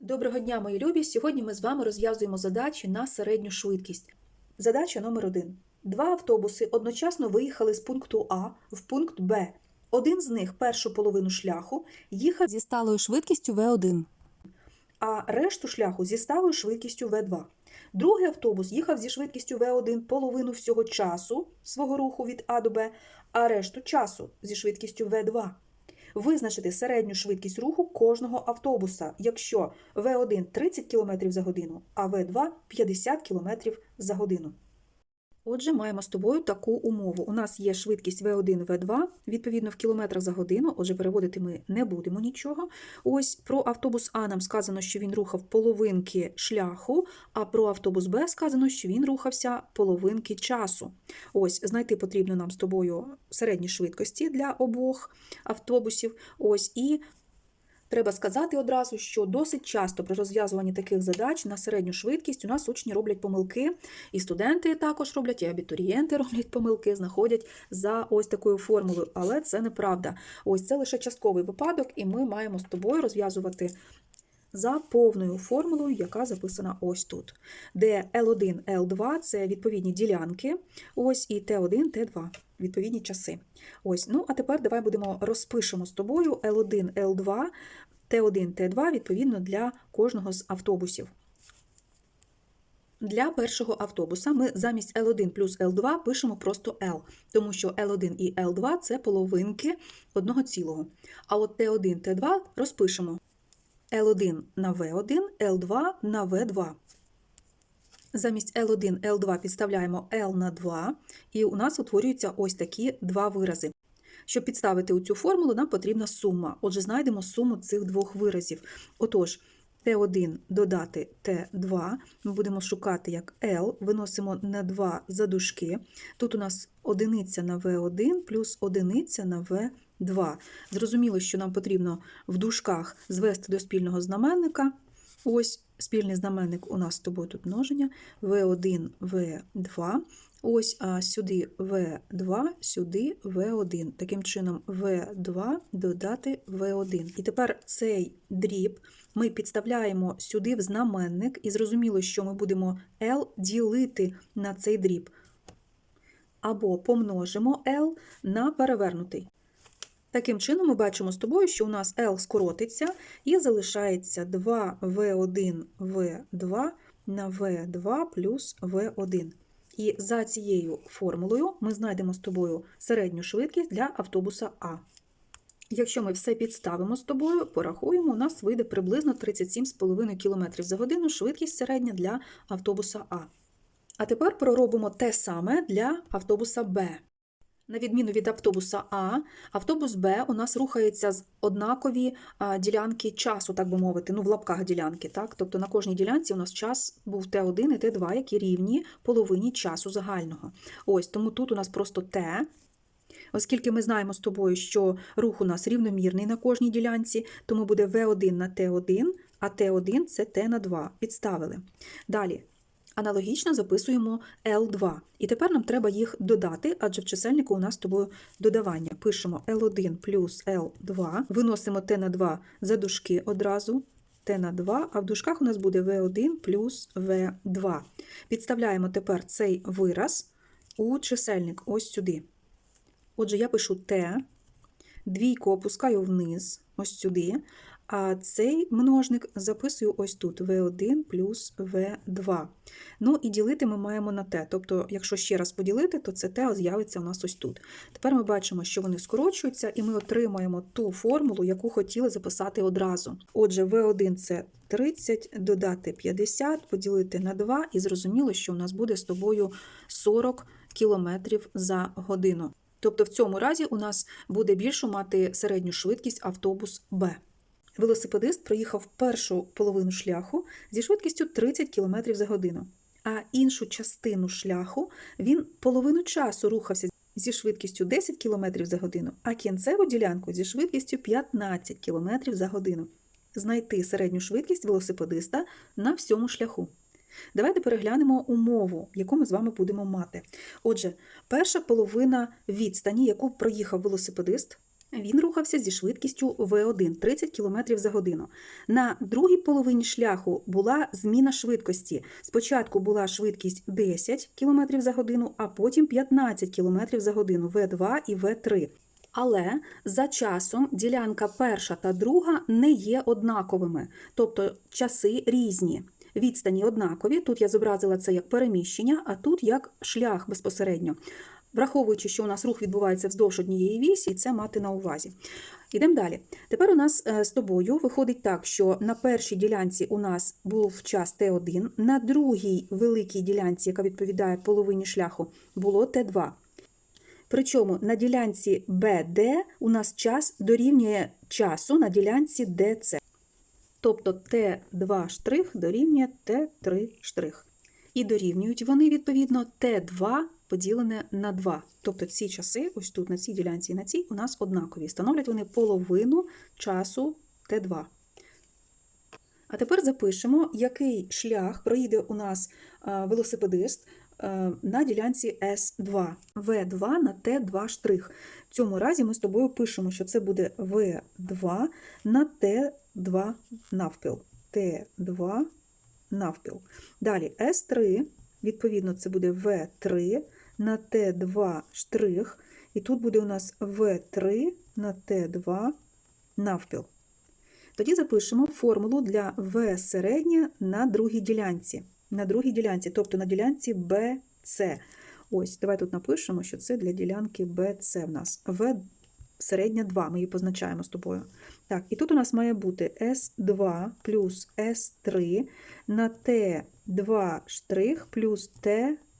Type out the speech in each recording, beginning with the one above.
Доброго дня, мої любі! Сьогодні ми з вами розв'язуємо задачі на середню швидкість. Задача номер 1. Два автобуси одночасно виїхали з пункту А в пункт Б. Один з них першу половину шляху їхав, зі сталою швидкістю V1. а решту шляху зі сталою швидкістю В2. Другий автобус їхав зі швидкістю В1 половину всього часу свого руху від А до Б, а решту часу зі швидкістю В2. Визначити середню швидкість руху кожного автобуса, якщо В1 30 км за годину, а В2 50 км за годину. Отже, маємо з тобою таку умову. У нас є швидкість V1, V2, відповідно в кілометрах за годину, отже, переводити ми не будемо нічого. Ось про автобус А нам сказано, що він рухав половинки шляху, а про автобус Б сказано, що він рухався половинки часу. Ось, знайти потрібно нам з тобою середні швидкості для обох автобусів. Ось, і Треба сказати одразу, що досить часто при розв'язуванні таких задач на середню швидкість у нас учні роблять помилки, і студенти також роблять, і абітурієнти роблять помилки, знаходять за ось такою формулою, але це неправда. Ось це лише частковий випадок, і ми маємо з тобою розв'язувати за повною формулою, яка записана ось тут, де L1, L2 це відповідні ділянки, ось і T1, T2 відповідні часи. Ось, ну а тепер давай будемо розпишемо з тобою L1, L2, T1, T2 відповідно для кожного з автобусів. Для першого автобуса ми замість L1 плюс L2 пишемо просто L, тому що L1 і L2 це половинки одного цілого. А от T1, T2 розпишемо L1 на V1, L2 на V2. Замість L1, L2 підставляємо L на 2, і у нас утворюються ось такі два вирази. Щоб підставити у цю формулу, нам потрібна сума. Отже, знайдемо суму цих двох виразів. Отож, T1 додати T2, ми будемо шукати як L, виносимо на 2 за дужки. Тут у нас одиниця на V1 плюс одиниця на V2. Зрозуміло, що нам потрібно в дужках звести до спільного знаменника. Ось спільний знаменник у нас з тобою тут множення V1, V2. Ось а сюди V2, сюди V1. Таким чином, V2 додати V1. І тепер цей дріб ми підставляємо сюди в знаменник, і зрозуміло, що ми будемо L ділити на цей дріб. Або помножимо L на перевернутий. Таким чином, ми бачимо з тобою, що у нас L скоротиться і залишається 2V1, V2 на V2 плюс V1. І за цією формулою ми знайдемо з тобою середню швидкість для автобуса А. Якщо ми все підставимо з тобою, порахуємо, у нас вийде приблизно 37,5 км за годину швидкість середня для автобуса А. А тепер проробимо те саме для автобуса Б. На відміну від автобуса А, автобус Б у нас рухається з однакові ділянки часу, так би мовити, ну в лапках ділянки. так? Тобто на кожній ділянці у нас час був Т1 і Т2, які рівні половині часу загального. Ось тому тут у нас просто Т. Оскільки ми знаємо з тобою, що рух у нас рівномірний на кожній ділянці, тому буде В1 на Т1, а Т1 це Т на 2. Підставили. Далі. Аналогічно записуємо L2. І тепер нам треба їх додати, адже в чисельнику у нас з тобою додавання. Пишемо L1 плюс L2, виносимо T на 2 за дужки одразу, T на 2, а в дужках у нас буде V1 плюс V2. Підставляємо тепер цей вираз у чисельник ось сюди. Отже, я пишу T, двійку опускаю вниз, ось сюди, а цей множник записую ось тут V1 плюс V2. Ну і ділити ми маємо на t. Тобто, якщо ще раз поділити, то це t з'явиться у нас ось тут. Тепер ми бачимо, що вони скорочуються, і ми отримаємо ту формулу, яку хотіли записати одразу. Отже, V1 це 30, додати 50, поділити на 2, і зрозуміло, що у нас буде з тобою 40 км за годину. Тобто в цьому разі у нас буде більшу мати середню швидкість автобус Б. Велосипедист проїхав першу половину шляху зі швидкістю 30 км за годину, а іншу частину шляху він половину часу рухався зі швидкістю 10 км за годину, а кінцеву ділянку зі швидкістю 15 км за годину. Знайти середню швидкість велосипедиста на всьому шляху. Давайте переглянемо умову, яку ми з вами будемо мати. Отже, перша половина відстані, яку проїхав велосипедист, Він рухався зі швидкістю V1 30 км за годину. На другій половині шляху була зміна швидкості. Спочатку була швидкість 10 км за годину, а потім 15 км за годину V2 і V3. Але за часом ділянка перша та друга не є однаковими, тобто часи різні. Відстані однакові. Тут я зобразила це як переміщення, а тут як шлях безпосередньо. Враховуючи, що у нас рух відбувається вздовж однієї вісі, і це мати на увазі. Ідемо далі. Тепер у нас е, з тобою виходить так, що на першій ділянці у нас був час Т1, на другій великій ділянці, яка відповідає половині шляху, було Т2. Причому на ділянці BD у нас час дорівнює часу на ділянці DC. Тобто Т2 штрих дорівнює Т3 штрих. І дорівнюють вони, відповідно, Т2 поділене на 2. Тобто ці часи, ось тут на цій ділянці і на цій, у нас однакові. Становлять вони половину часу Т2. А тепер запишемо, який шлях проїде у нас е, велосипедист е, на ділянці С2. В2 на Т2 штрих. В цьому разі ми з тобою пишемо, що це буде В2 на Т2 навпіл. Т2 навпіл. Далі С3, відповідно, це буде В3 на Т2 штрих. І тут буде у нас В3 на Т2 навпіл. Тоді запишемо формулу для В середнє на другій ділянці. На другій ділянці, тобто на ділянці BC. Ось, давай тут напишемо, що це для ділянки BC в нас. В середня 2, ми її позначаємо з тобою. Так, і тут у нас має бути S2 плюс S3 на T2 штрих плюс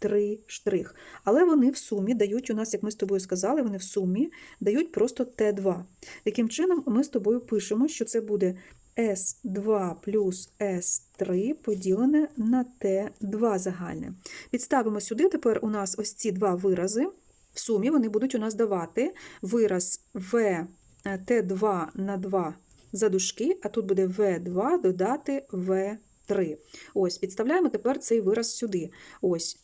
T3 штрих. Але вони в сумі дають у нас, як ми з тобою сказали, вони в сумі дають просто Т2. Таким чином, ми з тобою пишемо, що це буде S2 плюс S3 поділене на Т2 загальне. Підставимо сюди тепер у нас ось ці два вирази. В сумі вони будуть у нас давати вираз В Т2 на 2 за дужки, а тут буде В2 додати В3. Ось, підставляємо тепер цей вираз сюди. Ось.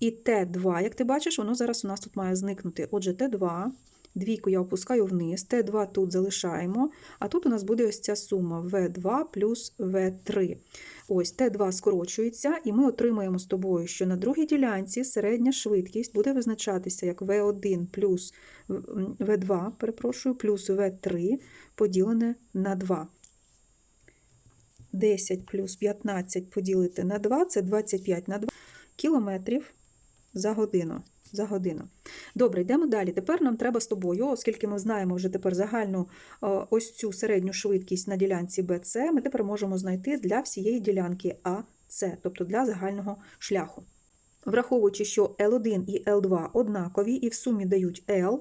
І Т2, як ти бачиш, воно зараз у нас тут має зникнути. Отже, Т2, двійку я опускаю вниз, Т2 тут залишаємо, а тут у нас буде ось ця сума В2 плюс В3. Ось Т2 скорочується, і ми отримаємо з тобою, що на другій ділянці середня швидкість буде визначатися як В1 плюс В2, перепрошую, плюс В3 поділене на 2. 10 плюс 15 поділити на 2 це 25 на 2 кілометрів за годину. За годину. Добре, йдемо далі. Тепер нам треба з тобою, оскільки ми знаємо вже тепер загальну е, ось цю середню швидкість на ділянці BC, ми тепер можемо знайти для всієї ділянки АС, тобто для загального шляху. Враховуючи, що L1 і L2 однакові і в сумі дають L,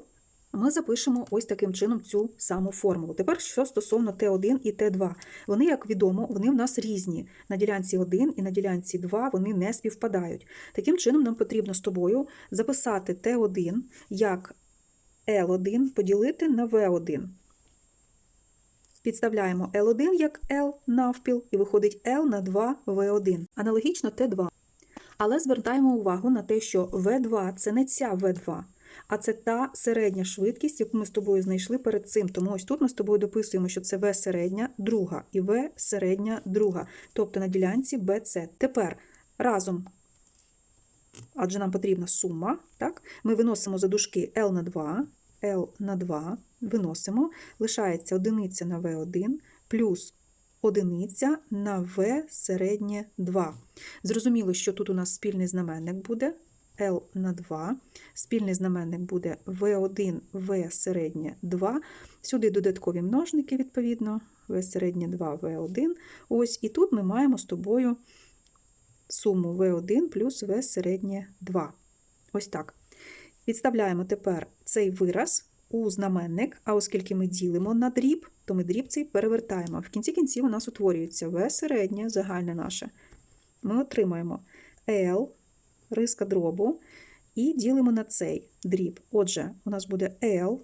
ми запишемо ось таким чином цю саму формулу. Тепер що стосовно Т1 і Т2. Вони, як відомо, вони в нас різні. На ділянці 1 і на ділянці 2 вони не співпадають. Таким чином, нам потрібно з тобою записати Т1 як L1 поділити на V1. Підставляємо L1 як L навпіл, і виходить L на 2 V1. Аналогічно Т2. Але звертаємо увагу на те, що V2 це не ця V2. А це та середня швидкість, яку ми з тобою знайшли перед цим. Тому ось тут ми з тобою дописуємо, що це В середня друга і В середня друга, тобто на ділянці BC. Тепер разом, адже нам потрібна сума, так? ми виносимо за дужки L на 2, L на 2, виносимо, лишається одиниця на V1 плюс одиниця на В середнє 2. Зрозуміло, що тут у нас спільний знаменник буде. L на 2, спільний знаменник буде V1, V середнє 2. Сюди додаткові множники, відповідно, V середнє 2, V1. Ось, і тут ми маємо з тобою суму V1 плюс V середнє 2. Ось так. Підставляємо тепер цей вираз у знаменник, а оскільки ми ділимо на дріб, то ми дріб цей перевертаємо. В кінці кінців у нас утворюється V середнє, загальне наше. Ми отримаємо L риска дробу, і ділимо на цей дріб. Отже, у нас буде L,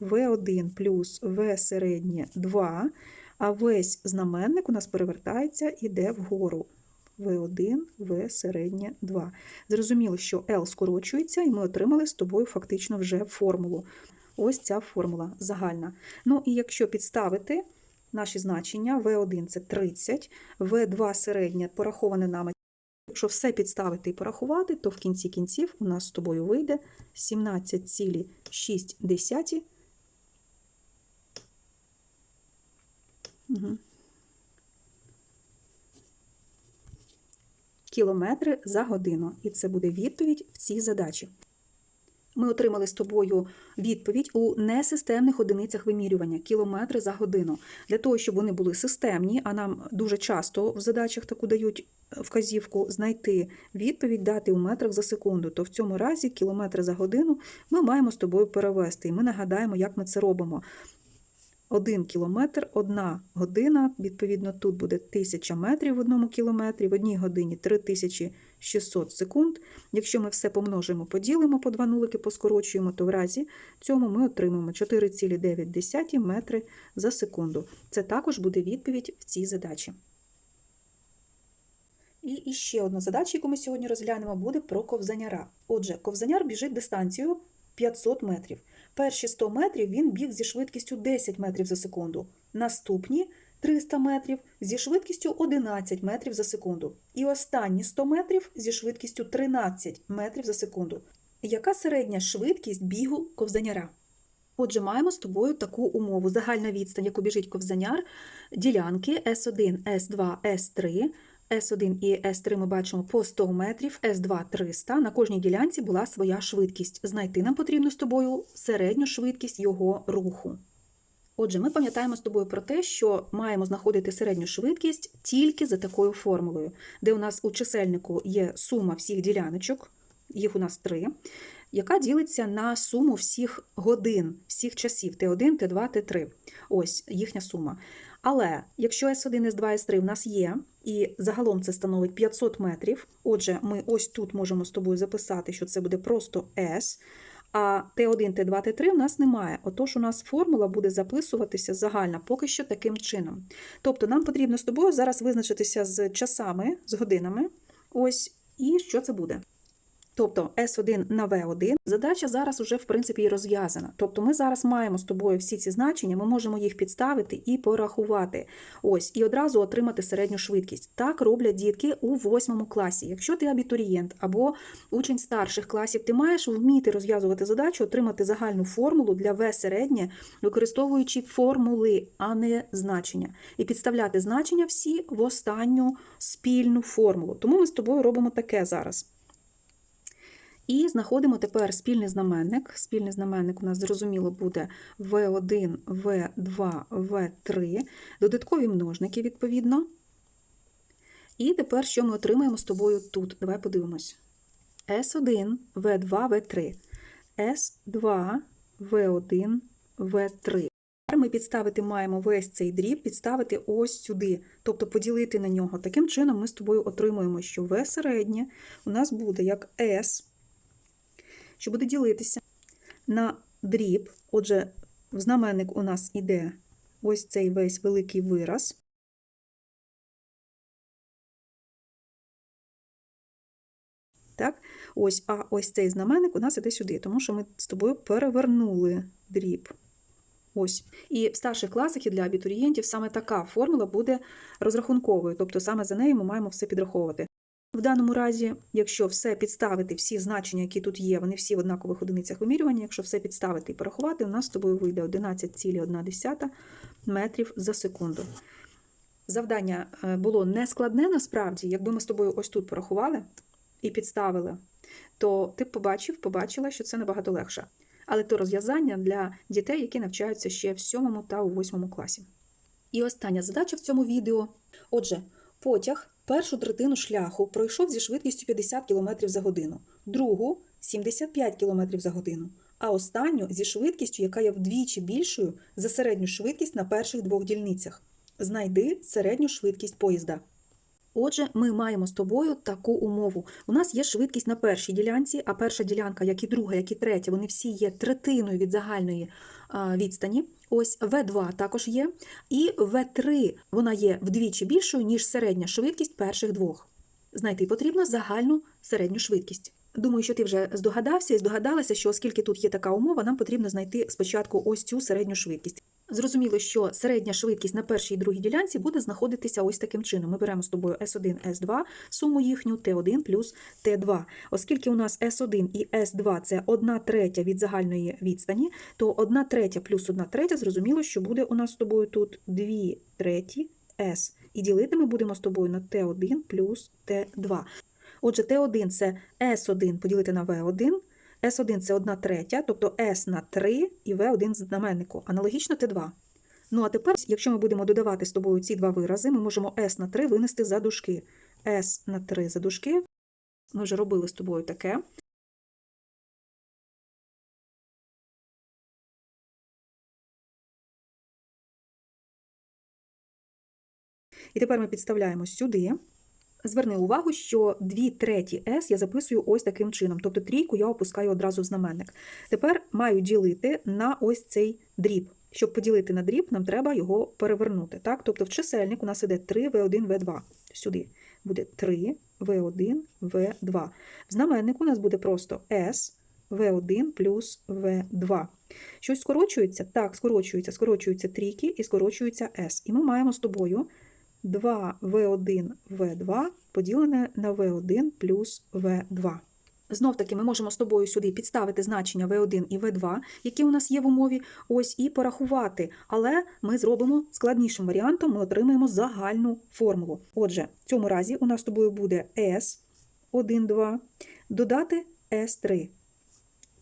V1 плюс V середнє 2, а весь знаменник у нас перевертається і йде вгору. V1, V середнє 2. Зрозуміло, що L скорочується, і ми отримали з тобою фактично вже формулу. ось ця формула загальна. Ну і якщо підставити наші значення, V1 це 30, V2 середнє пораховане нами. Якщо все підставити і порахувати, то в кінці кінців у нас з тобою вийде 17,6. Угу. Кілометри за годину. І це буде відповідь в цій задачі. Ми отримали з тобою відповідь у несистемних одиницях вимірювання кілометри за годину. Для того, щоб вони були системні, а нам дуже часто в задачах таку дають вказівку знайти відповідь, дати у метрах за секунду, то в цьому разі кілометри за годину ми маємо з тобою перевести. І ми нагадаємо, як ми це робимо. Один кілометр, одна година, відповідно, тут буде 1000 метрів в одному кілометрі, в одній годині 3600 секунд. Якщо ми все помножимо, поділимо по два нулики, поскорочуємо, то в разі цьому ми отримаємо 4,9 метри за секунду. Це також буде відповідь в цій задачі. І ще одна задача, яку ми сьогодні розглянемо, буде про ковзаняра. Отже, ковзаняр біжить дистанцію 500 метрів. Перші 100 метрів він біг зі швидкістю 10 метрів за секунду. Наступні 300 метрів зі швидкістю 11 метрів за секунду. І останні 100 метрів зі швидкістю 13 метрів за секунду. Яка середня швидкість бігу ковзаняра? Отже, маємо з тобою таку умову. Загальна відстань, яку біжить ковзаняр, ділянки S1, S2, S3. S1 і S3 ми бачимо по 100 метрів, S2 300. На кожній ділянці була своя швидкість. Знайти нам потрібно з тобою середню швидкість його руху. Отже, ми пам'ятаємо з тобою про те, що маємо знаходити середню швидкість тільки за такою формулою, де у нас у чисельнику є сума всіх діляночок, їх у нас три, яка ділиться на суму всіх годин, всіх часів Т1, Т2, Т3. Ось їхня сума. Але якщо S1, S2, S3 в нас є, і загалом це становить 500 метрів, отже, ми ось тут можемо з тобою записати, що це буде просто S, а Т1, Т2, Т3 в нас немає. Отож, у нас формула буде записуватися загальна поки що таким чином. Тобто нам потрібно з тобою зараз визначитися з часами, з годинами. Ось, і що це буде. Тобто S1 на V1. Задача зараз уже, в принципі, розв'язана. Тобто ми зараз маємо з тобою всі ці значення, ми можемо їх підставити і порахувати. Ось, і одразу отримати середню швидкість. Так роблять дітки у восьмому класі. Якщо ти абітурієнт або учень старших класів, ти маєш вміти розв'язувати задачу, отримати загальну формулу для В середнє, використовуючи формули, а не значення. І підставляти значення всі в останню спільну формулу. Тому ми з тобою робимо таке зараз. І знаходимо тепер спільний знаменник. Спільний знаменник у нас зрозуміло буде V1, V2, V3, додаткові множники, відповідно. І тепер що ми отримаємо з тобою тут? Давай подивимось. S1, V2, V3. S2, V1, V3. Тепер ми підставити маємо весь цей дріб, підставити ось сюди, тобто поділити на нього. Таким чином ми з тобою отримуємо, що V середнє у нас буде як S що буде ділитися на дріб. Отже, в знаменник у нас іде ось цей весь великий вираз. Так, ось, а ось цей знаменник у нас іде сюди, тому що ми з тобою перевернули дріб. Ось. І в старших класах і для абітурієнтів саме така формула буде розрахунковою, тобто саме за нею ми маємо все підраховувати. В даному разі, якщо все підставити, всі значення, які тут є, вони всі в однакових одиницях вимірювання, якщо все підставити і порахувати, у нас з тобою вийде 11,1 метрів за секунду. Завдання е, було нескладне насправді, якби ми з тобою ось тут порахували і підставили, то ти б побачив, побачила, що це набагато легше. Але то розв'язання для дітей, які навчаються ще в 7 та у 8 класі. І остання задача в цьому відео. Отже, потяг першу третину шляху пройшов зі швидкістю 50 км за годину, другу 75 км за годину, а останню зі швидкістю, яка є вдвічі більшою за середню швидкість на перших двох дільницях. Знайди середню швидкість поїзда. Отже, ми маємо з тобою таку умову. У нас є швидкість на першій ділянці, а перша ділянка, як і друга, як і третя, вони всі є третиною від загальної відстані. Ось В2 також є. І В3 вона є вдвічі більшою, ніж середня швидкість перших двох. Знайти потрібно загальну середню швидкість. Думаю, що ти вже здогадався і здогадалася, що оскільки тут є така умова, нам потрібно знайти спочатку ось цю середню швидкість. Зрозуміло, що середня швидкість на першій і другій ділянці буде знаходитися ось таким чином. Ми беремо з тобою S1, S2, суму їхню T1 плюс T2. Оскільки у нас S1 і S2 – це 1 третя від загальної відстані, то 1 третя плюс 1 третя, зрозуміло, що буде у нас з тобою тут 2 треті S. І ділити ми будемо з тобою на T1 плюс T2. Отже, Т1 це С1 поділити на В1, С1 це 1 третя, тобто С на 3 і В1 знаменнику. Аналогічно Т2. Ну а тепер, якщо ми будемо додавати з тобою ці два вирази, ми можемо С на 3 винести за дужки. С на 3 за дужки. Ми вже робили з тобою таке. І тепер ми підставляємо сюди. Зверни увагу, що 2 треті S я записую ось таким чином, тобто трійку я опускаю одразу в знаменник. Тепер маю ділити на ось цей дріб. Щоб поділити на дріб, нам треба його перевернути. Так? Тобто в чисельник у нас іде 3 В1, В2. Сюди буде 3 В1, В2. В знаменнику у нас буде просто S, В1 плюс В2. Щось скорочується? Так, скорочується. Скорочуються трійки і скорочується S. І ми маємо з тобою 2В1, В2 поділене на В1 плюс В2. Знов таки ми можемо з тобою сюди підставити значення В1 і В2, які у нас є в умові, ось і порахувати. Але ми зробимо складнішим варіантом, ми отримаємо загальну формулу. Отже, в цьому разі у нас з тобою буде S1, 2, додати S3,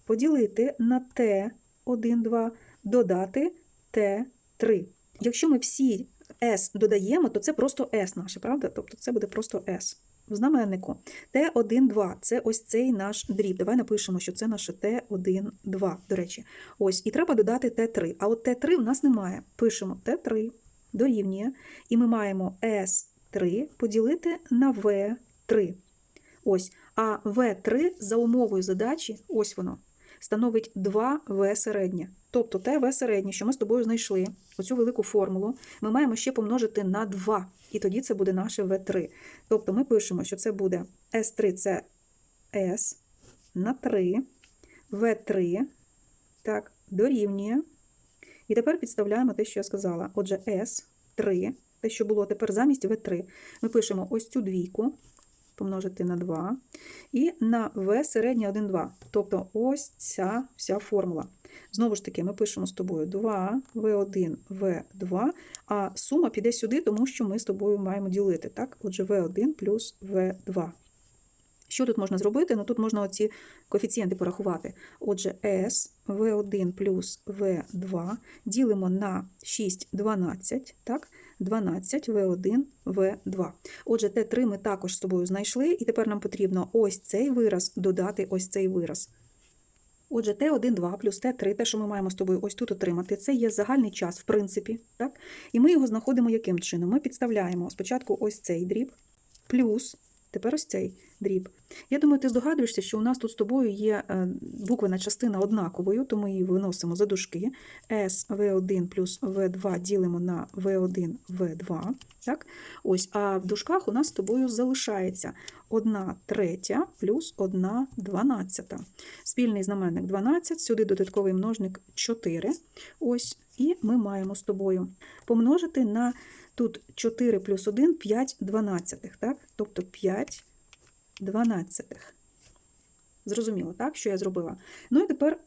поділити на T1, 2, додати T3. Якщо ми всі S додаємо, то це просто S наше, правда? Тобто це буде просто S. В знаменнику Т1, 2 це ось цей наш дріб. Давай напишемо, що це наше Т1, 2, до речі. Ось, і треба додати Т3. А от Т3 в нас немає. Пишемо Т3 дорівнює, і ми маємо С3 поділити на В3. Ось, а В3 за умовою задачі, ось воно, становить 2В середнє. Тобто те В середнє, що ми з тобою знайшли, оцю велику формулу, ми маємо ще помножити на 2, і тоді це буде наше В3. Тобто ми пишемо, що це буде С3 це С на 3, В3, так, дорівнює. І тепер підставляємо те, що я сказала. Отже, С3, те, що було тепер замість В3. Ми пишемо ось цю двійку, помножити на 2, і на В середнє 1, 2. Тобто ось ця вся формула. Знову ж таки, ми пишемо з тобою 2, В1, В2, а сума піде сюди, тому що ми з тобою маємо ділити. Так? Отже, В1 плюс В2. Що тут можна зробити? Ну тут можна оці коефіцієнти порахувати. Отже, S, V1 плюс V2 ділимо на 6, 12, так? 12, V1, V2. Отже, Т3 ми також з тобою знайшли, і тепер нам потрібно ось цей вираз додати ось цей вираз. Отже, Т1, 2 плюс Т3, те, що ми маємо з тобою ось тут отримати, це є загальний час, в принципі. Так? І ми його знаходимо яким чином? Ми підставляємо спочатку ось цей дріб, плюс тепер ось цей дріб. Я думаю, ти здогадуєшся, що у нас тут з тобою є е, буквена частина однаковою, то ми її виносимо за дужки. СВ1 плюс В2 ділимо на В1, В2. Так? Ось, а в дужках у нас з тобою залишається 1 третя плюс 1 дванадцята. Спільний знаменник 12, сюди додатковий множник 4. Ось, і ми маємо з тобою помножити на тут 4 плюс 1 – 5 дванадцятих. Так? Тобто 5 дванадцятих. Зрозуміло, так, що я зробила? Ну і тепер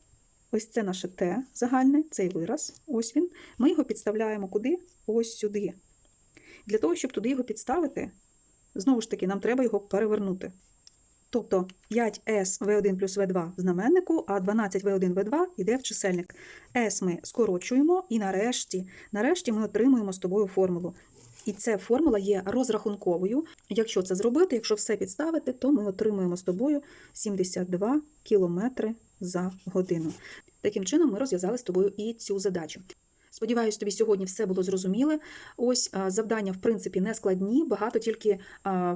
ось це наше Т загальне, цей вираз, ось він. Ми його підставляємо куди? Ось сюди. Для того, щоб туди його підставити, знову ж таки, нам треба його перевернути. Тобто 5S V1 плюс V2 в знаменнику, а 12 V1 V2 йде в чисельник. S ми скорочуємо, і нарешті, нарешті ми отримуємо з тобою формулу. І ця формула є розрахунковою. Якщо це зробити, якщо все підставити, то ми отримуємо з тобою 72 км за годину. Таким чином, ми розв'язали з тобою і цю задачу. Сподіваюсь, тобі сьогодні все було зрозуміле. Ось завдання, в принципі, не складні, багато тільки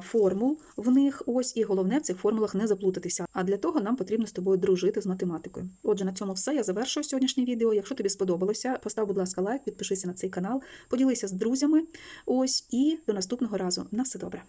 формул в них. Ось і головне в цих формулах не заплутатися. А для того нам потрібно з тобою дружити з математикою. Отже, на цьому все. Я завершую сьогоднішнє відео. Якщо тобі сподобалося, постав, будь ласка, лайк, підпишися на цей канал, поділися з друзями. Ось і до наступного разу. На все добре.